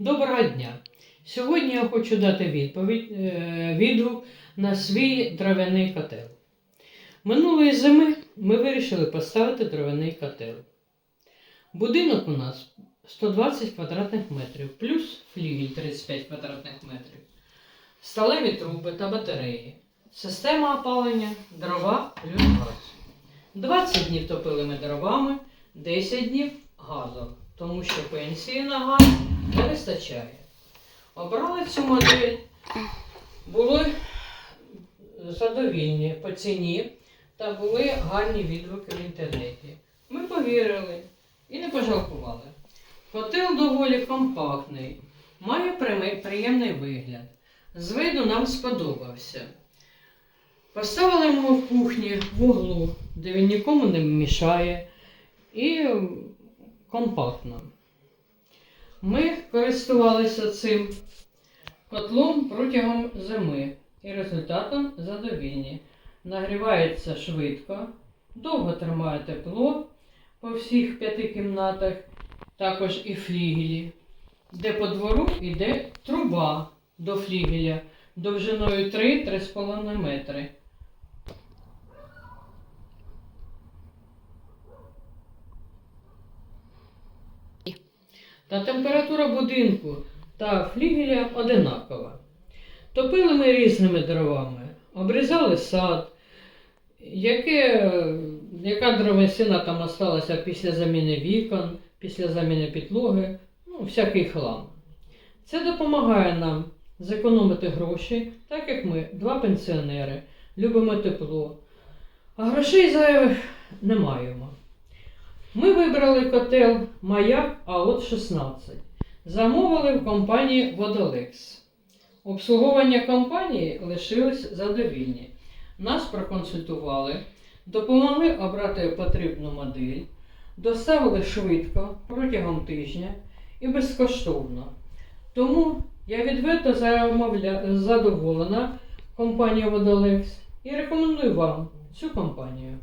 Доброго дня! Сьогодні я хочу дати відповідь, е, відгук на свій дров'яний котел. Минулої зими ми вирішили поставити дров'яний котел. Будинок у нас 120 квадратних метрів, плюс флігель 35 квадратних метрів, сталеві труби та батареї, система опалення, дрова плюс газ. 20 днів топили ми дровами, 10 днів газом, тому що пенсії на газ не вистачає. Обрали цю модель, були задовільні по ціні та були гарні відгуки в інтернеті. Ми повірили і не пожалкували. Котел доволі компактний, має приємний вигляд. З виду нам сподобався. Поставили його в кухні в углу, де він нікому не мішає і компактно. Ми користувалися цим котлом протягом зими і результатом задовільні. Нагрівається швидко, довго тримає тепло по всіх п'яти кімнатах, також і флігелі, де по двору йде труба до флігеля довжиною 3-3,5 метри. Та температура будинку та флігеля одинакова. Топили ми різними дровами, обрізали сад, яке, яка дровесина там осталася після заміни вікон, після заміни підлоги, ну, всякий хлам. Це допомагає нам зекономити гроші, так як ми два пенсіонери, любимо тепло, а грошей зайвих не маємо. Ми вибрали котел Маяк АОТ 16. Замовили в компанії Водолекс. Обслуговування компанії лишились задовільні. Нас проконсультували, допомогли обрати потрібну модель, доставили швидко протягом тижня і безкоштовно. Тому я відверто задоволена компанією Водолекс і рекомендую вам цю компанію.